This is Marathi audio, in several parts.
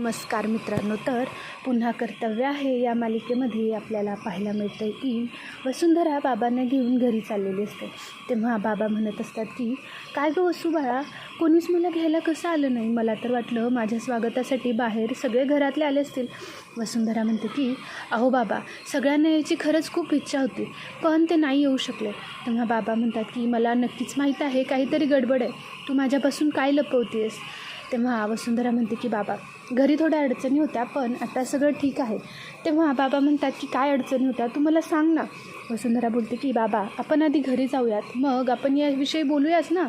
नमस्कार मित्रांनो तर पुन्हा कर्तव्य आहे या मालिकेमध्ये आपल्याला पाहायला मिळतं की वसुंधरा बाबांना घेऊन घरी चाललेली असते. तेव्हा बाबा म्हणत असतात की काय गं वसुबाळा कोणीच मला घ्यायला कसं आलं नाही? मला तर वाटलं माझ्या स्वागतासाठी बाहेर सगळे घरातले आले असतील. वसुंधरा म्हणते की अहो बाबा सगळ्यांना यायची खरंच खूप इच्छा होती पण ते नाही येऊ शकले. तेव्हा बाबा म्हणतात की मला नक्कीच माहीत आहे काहीतरी गडबड आहे. तू माझ्यापासून काय लपवतेस? तेव्हा वसुंधरा म्हणते की बाबा घरी थोड्या अडचणी होत्या पण आता सगळं ठीक आहे. तेव्हा बाबा म्हणतात की काय अडचणी होत्या? तू मला सांग ना. वसुंधरा बोलते की बाबा आपण आधी घरी जाऊयात. मग आपण याविषयी बोलूयाच ना.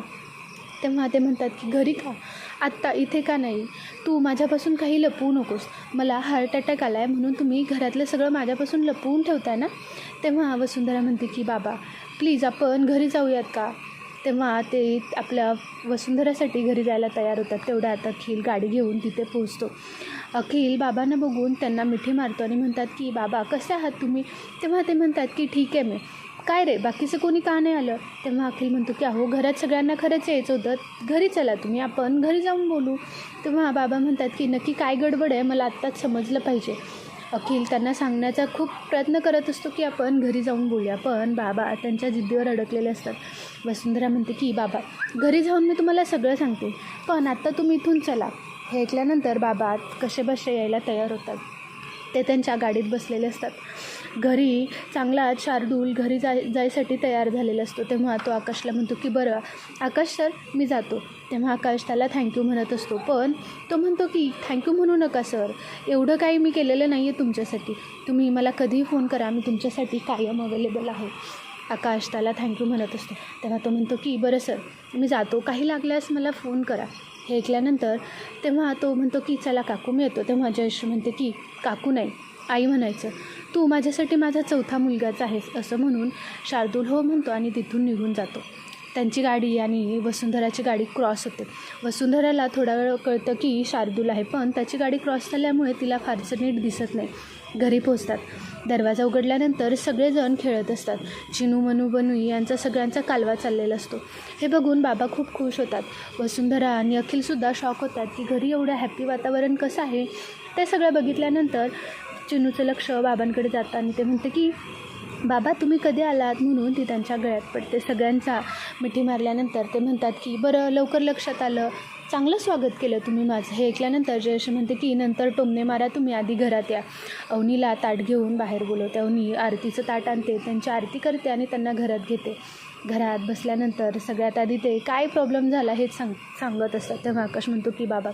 तेव्हा ते म्हणतात की घरी का? आत्ता इथे का नाही? तू माझ्यापासून काही लपवू नकोस. मला हार्ट अटॅक आला आहे म्हणून तुम्ही घरातलं सगळं माझ्यापासून लपवून ठेवताय ना? तेव्हा वसुंधरा म्हणते की बाबा प्लीज आपण घरी जाऊयात का? तेव्हा ते आपल्या वसुंधरासाठी घरी जायला तयार होतात. तेवढ्या आता अखिल गाडी घेऊन तिथे पोहोचतो. अखिल बाबांना बघून त्यांना मिठी मारतो आणि म्हणतात की बाबा कसे आहात तुम्ही? तेव्हा ते म्हणतात की ठीक आहे मी. काय रे बाकीचं कोणी का नाही आलं? तेव्हा अखिल म्हणतो की अहो घरात सगळ्यांना खरंच यायचं होतं. घरी चला तुम्ही आपण घरी जाऊन बोलू. तेव्हा बाबा म्हणतात की नक्की काय गडबड आहे? मला आत्ताच समजलं पाहिजे. अखिल त्यांना सांगण्याचा खूप प्रयत्न करत असतो की आपण घरी जाऊन बोलूया. पण बाबा त्यांच्या जिद्दीवर अडकलेले असतात. वसुंधरा म्हणते की बाबा घरी जाऊन मी तुम्हाला सगळं सांगते. पण आत्ता तुम्ही इथून चला. हे ऐकल्यानंतर बाबा कसे बसे यायला तयार होतात. ते त्यांच्या गाडीत बसलेले असतात. घरी चांगला शार्दूल घरी जाय जायसाठी तयार झालेला असतो. तेव्हा तो आकाशला म्हणतो की बरं आकाश सर मी जातो. तेव्हा आकाश त्याला थँक्यू म्हणत असतो. पण तो म्हणतो की थँक्यू म्हणू नका सर. एवढं काही मी केलेलं नाही आहे तुमच्यासाठी. तुम्ही मला कधीही फोन करा. मी तुमच्यासाठी कायम अवेलेबल आहे. आकाश त्याला थँक्यू म्हणत असतो. तेव्हा तो म्हणतो की बरं सर मी जातो काही लागल्यास मला फोन करा. हे ऐकल्यानंतर तेव्हा तो म्हणतो की चला काकू मी येतो. तेव्हा जयश्री म्हणते की काकू नाही आई म्हणायचं तू माझ्यासाठी माझा चौथा मुलगाच आहेस असं म्हणून शार्दूल हो म्हणतो आणि तिथून निघून जातो. त्यांची गाडी आणि वसुंधराची गाडी क्रॉस होते. वसुंधराला थोडा वेळ कळतं की शार्दूल आहे पण त्याची गाडी क्रॉस झाल्यामुळे तिला फारसं नीट दिसत नाही. घरी पोचतात दरवाजा उघडल्यानंतर सगळेजण खेळत असतात. चिनू मनू बनू यांचा सगळ्यांचा कालवा चाललेला असतो. हे बघून बाबा खूप खुश होतात. वसुंधरा आणि अखिलसुद्धा शॉक होतात की घरी एवढं हॅपी वातावरण कसं आहे? ते सगळं बघितल्यानंतर चिनूचं लक्ष बाबांकडे जातं आणि ते म्हणते की बाबा तुम्ही कधी आलात? म्हणून ती त्यांच्या गळ्यात पडते. सगळ्यांचा मिठी मारल्यानंतर ते म्हणतात की बरं लवकर लक्षात आलं. चांगलं स्वागत केलं तुम्ही माझं. हे ऐकल्यानंतर जयश म्हणते की नंतर टोमणे मारा तुम्ही आधी घरात या. अवनीला ताट घेऊन बाहेर बोलवते. अवनी आरतीचं ताट आणते. त्यांची आरती करते आणि त्यांना घरात घेते. घरात बसल्यानंतर सगळ्यात आधी ते काय प्रॉब्लेम झाला? हेच सांग सांगत असतात. तेव्हा आकाश म्हणतो की बाबा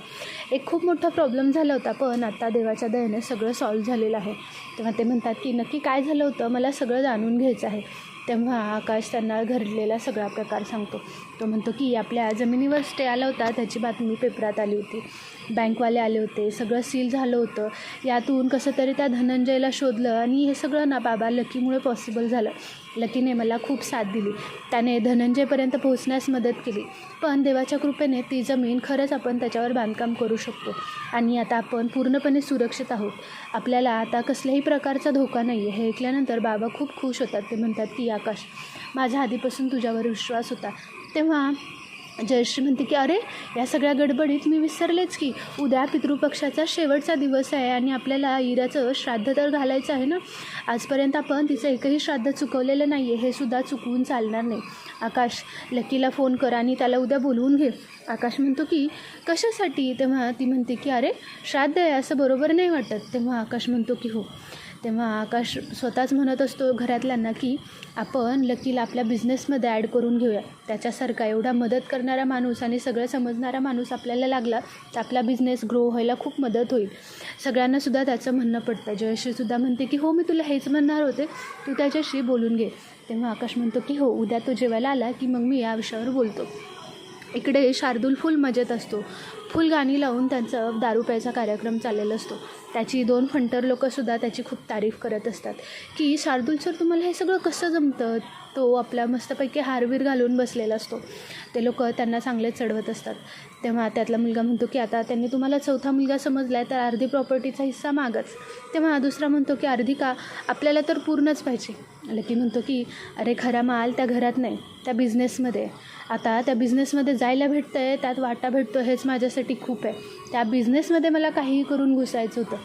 एक खूप मोठा प्रॉब्लेम झाला होता पण आता देवाच्या दयेने सगळं सॉल्व झालेलं आहे. तेव्हा ते म्हणतात की नक्की काय झालं होतं? मला सगळं जाणून घ्यायचं आहे. तेव्हा आकाश त्यांना घडलेला सगळा प्रकार सांगतो. तो म्हणतो की आपल्या जमिनीवर स्टे आला होता त्याची बातमी पेपरात आली होती. बँकवाले आले होते सगळं सील झालं होतं. यातून कसं तरी त्या धनंजयला शोधलं आणि हे सगळं ना बाबा लकीमुळे पॉसिबल झालं. लकीने मला खूप साथ दिली. त्याने धनंजयपर्यंत पोहोचण्यास मदत केली. पण देवाच्या कृपेने ती जमीन खरंच आपण त्याच्यावर बांधकाम करू शकतो. आणि आता आपण पूर्णपणे सुरक्षित आहोत. आपल्याला आता कसल्याही प्रकारचा धोका नाही आहे हे ऐकल्यानंतर बाबा खूप खुश होतात. ते म्हणतात की आकाश माझ्या आधीपासून तुझ्यावर विश्वास होता. तेव्हा जयश्री म्हणते की अरे या सगळ्या गडबडीत मी विसरलेच की उद्या पितृपक्षाचा शेवटचा दिवस आहे आणि आपल्याला इराचं श्राद्ध तर घालायचं आहे ना? आजपर्यंत आपण तिचं एकही श्राद्ध चुकवलेलं नाही आहे हे सुद्धा चुकवून चालणार नाही. आकाश लकीला फोन कर आणि त्याला उद्या बोलवून घे. आकाश म्हणतो की कशासाठी? तेव्हा ती म्हणते की अरे श्राद्ध आहे असं बरोबर नाही वाटत. तेव्हा आकाश म्हणतो की हो. तेव्हा आकाश स्वतःच म्हणत असतो घरातल्यांना की आपण लकीला आपल्या बिझनेसमध्ये ॲड करून घेऊया. त्याच्यासारखा एवढा मदत करणारा माणूस आणि सगळं समजणारा माणूस आपल्याला लागला तर आपला बिझनेस ग्रो व्हायला खूप मदत होईल. सगळ्यांनासुद्धा त्याचं म्हणणं पडतं जयश्रीसुद्धा म्हणते की हो मी तुला हेच म्हणणार होते. तू त्याच्याशी बोलून घे. तेव्हा आकाश म्हणतो की हो उद्या तो जेवायला आला की मग मी या विषयावर बोलतो. इकडे शार्दूल फुल मजेत असतो. फुल गाणी लावून त्यांचं दारू प्यायचा कार्यक्रम चाललेला असतो. त्याची दोन फंटर लोकंसुद्धा त्याची खूप तारीफ करत असतात. की शार्दूल सर तुम्हाला हे सगळं कसं जमतं? तो आपला मस्तपैकी हारवीर घालून बसलेला असतो. ते लोक त्यांना चांगले चढवत असतात. तेव्हा त्यातला मुलगा म्हणतो की आता त्यांनी तुम्हाला चौथा मुलगा समजला आहे तर अर्धी प्रॉपर्टीचा हिस्सा मागच. तेव्हा दुसरा म्हणतो की अर्धी का? आपल्याला तर पूर्णच पाहिजे. लकी म्हणतो की अरे खरा माल त्या घरात नाही त्या बिझनेसमध्ये आता त्या बिझनेसमध्ये जायला भेटतं आहे त्यात वाटा भेटतो हेच माझ्यासाठी खूप आहे. त्या बिझनेसमध्ये मला काहीही करून घुसायचं होतं.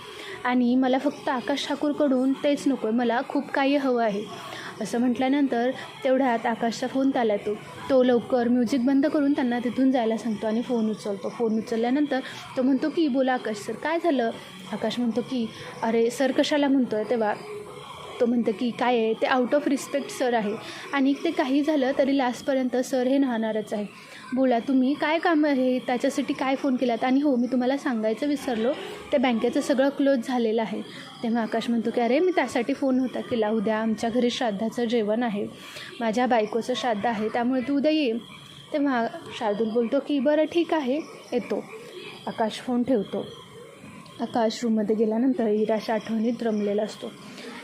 आणि मला फक्त आकाश ठाकूरकडून तेच नको आहे मला खूप काही हवं आहे. असं म्हटल्यानंतर तेवढ्यात आकाशचा फोन त्याला येतो. तो लवकर म्युझिक बंद करून त्यांना तिथून जायला सांगतो आणि फोन उचलतो. फोन उचलल्यानंतर तो म्हणतो की बोला आकाश सर काय झालं? आकाश म्हणतो की अरे सर कशाला म्हणतो आहे तेव्हा तो म्हणतं की काय आहे? ते आउट ऑफ रिस्पेक्ट सर आहे. आणि ते काही झालं तरी लास्टपर्यंत सर हे राहणारच आहे. बोला तुम्ही काय काम आहे? त्याच्यासाठी काय फोन केलात? आणि हो मी तुम्हाला सांगायचं विसरलो. ते बँकेचं सगळं क्लोज झालेलं आहे. तेव्हा आकाश म्हणतो की अरे मी त्यासाठी फोन होता केला. उद्या आमच्या घरी श्राद्धाचं जेवण आहे. माझ्या बायकोचं श्राद्ध आहे त्यामुळे तू उद्या ये. तेव्हा शार्दूल बोलतो की बरं ठीक आहे. येतो. आकाश फोन ठेवतो. आकाश रूममध्ये गेल्यानंतर इराच्या आठवणीत रमलेला असतो.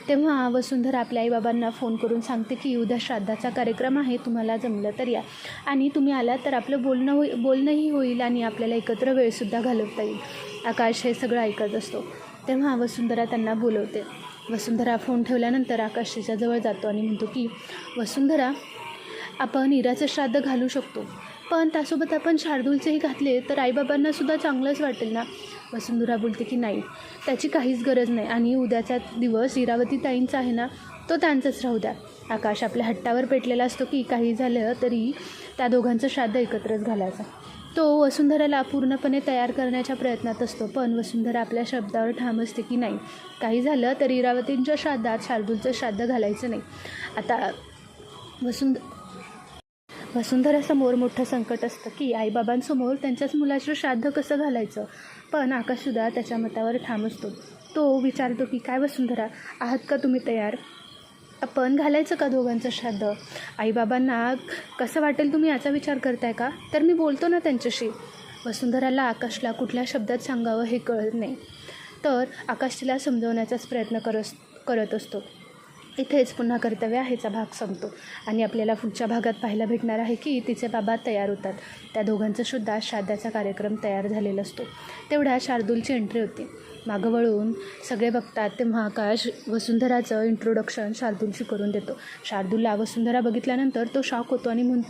तेव्हा वसुंधरा आपल्या आईबाबांना फोन करून सांगते की उद्या श्राद्धाचा कार्यक्रम आहे तुम्हाला जमलं तर या. आणि तुम्ही आलात तर आपलं बोलणं होई बोलणंही होईल आणि आपल्याला एकत्र वेळसुद्धा घालवता येईल. आकाश हे सगळं ऐकत असतो. तेव्हा वसुंधरा त्यांना बोलवते. वसुंधरा फोन ठेवल्यानंतर आकाश तिच्याजवळ जातो आणि म्हणतो की वसुंधरा आपण इराचं श्राद्ध घालू शकतो. पण त्यासोबत आपण शार्दूलचेही घातले तर आईबाबांना सुद्धा चांगलंच वाटेल ना? वसुंधरा बोलते की नाही त्याची काहीच गरज नाही. आणि उद्याचा दिवस इरावती ताईंचा आहे ना तो त्यांचाच राहू द्या. आकाश आपल्या हट्टावर पेटलेला असतो की काही झालं तरी त्या दोघांचं श्राद्ध एकत्रच घालायचं. तो वसुंधराला पूर्णपणे तयार करण्याच्या प्रयत्नात असतो पण वसुंधरा आपल्या शब्दावर ठाम असते की नाही? काही झालं तर इरावतींच्या श्राद्धात शार्दूलचं श्राद्ध घालायचं नाही. आता वसुंध वसुंधरासमोर मोठं संकट असतं की आईबाबांसमोर त्यांच्याच मुलाचं श्राद्ध कसं घालायचं? पण आकाशसुद्धा त्याच्या मतावर ठाम असतो. तो विचारतो की काय वसुंधरा आहात का तुम्ही तयार? आपण घालायचं का दोघांचं श्राद्ध? आईबाबांना कसं वाटेल तुम्ही याचा विचार करताय का? तर मी बोलतो ना त्यांच्याशी. वसुंधराला आकाशला कुठल्या शब्दात सांगावं हे कळत नाही. तर आकाश तिला समजवण्याचाच प्रयत्न करत करत असतो. इथेच पुन्हा कर्तव्य आहेचा भाग संपतो. आणि आपल्याला पुढच्या भागात पाहायला भेटणार आहे की तिचे बाबा तयार होतात. त्या दोघांचं सुद्धा श्राद्धाचा कार्यक्रम तयार झालेला असतो. तेवढ्या शार्दूलची एंट्री होती. मागं वळून सगळे बघतात तेव्हा आकाश वसुंधराचं इंट्रोडक्शन शार्दूलशी करून देतो. शार्दूलला वसुंधरा बघितल्यानंतर तो शॉक होतो आणि म्हण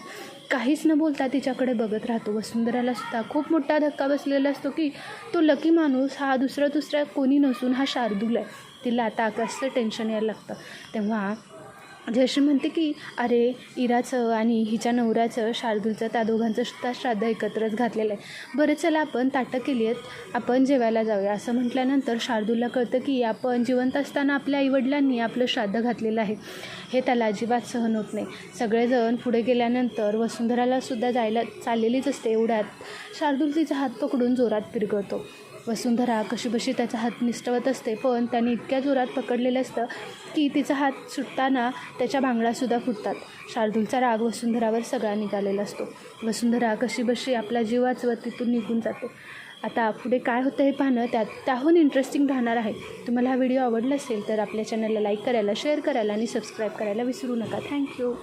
काहीच न बोलता तिच्याकडे बघत राहतो. वसुंधराला सुद्धा खूप मोठा धक्का बसलेला असतो की तो लकी माणूस हा दुसरा दुसरा कोणी नसून हा शार्दूल आहे. तिला आता आकाशचं टेन्शन यायला लागतं. तेव्हा जशी म्हणते की अरे इराचं आणि हिच्या नवऱ्याचं शार्दूलचं त्या दोघांचं सुद्धा श्राद्ध एकत्रच घातलेलं आहे. बरं चला आपण ताटं केली आहेत. आपण जेवायला जाऊया. असं म्हटल्यानंतर शार्दूलला कळतं की आपण जिवंत असताना आपल्या आईवडिलांनी आपलं श्राद्ध घातलेलं आहे. हे त्याला अजिबात सहन होत नाही. सगळेजण पुढे गेल्यानंतर वसुंधराला सुद्धा जायला चाललेलीच असते एवढ्यात. शार्दूल तिचा हात पकडून जोरात पिरगळतो. वसुंधरा कशीबशी त्याचा हात निष्ठवत असते पण त्याने इतक्या जोरात पकडलेलं असतं की तिचा हात सुटताना त्याच्या भांगडासुद्धा फुटतात. शार्दूलचा राग वसुंधरावर सगळा निघालेला असतो. वसुंधरा कशीबशी आपला जीव वाचवत तिथून निघून जाते. आता पुढे काय होतं हे पाहणं त्यात त्याहून इंटरेस्टिंग राहणार आहे. तुम्हाला हा व्हिडिओ आवडला असेल तर आपल्या चॅनलला लाईक करायला शेअर करायला आणि सबस्क्राईब करायला विसरू नका. थँक्यू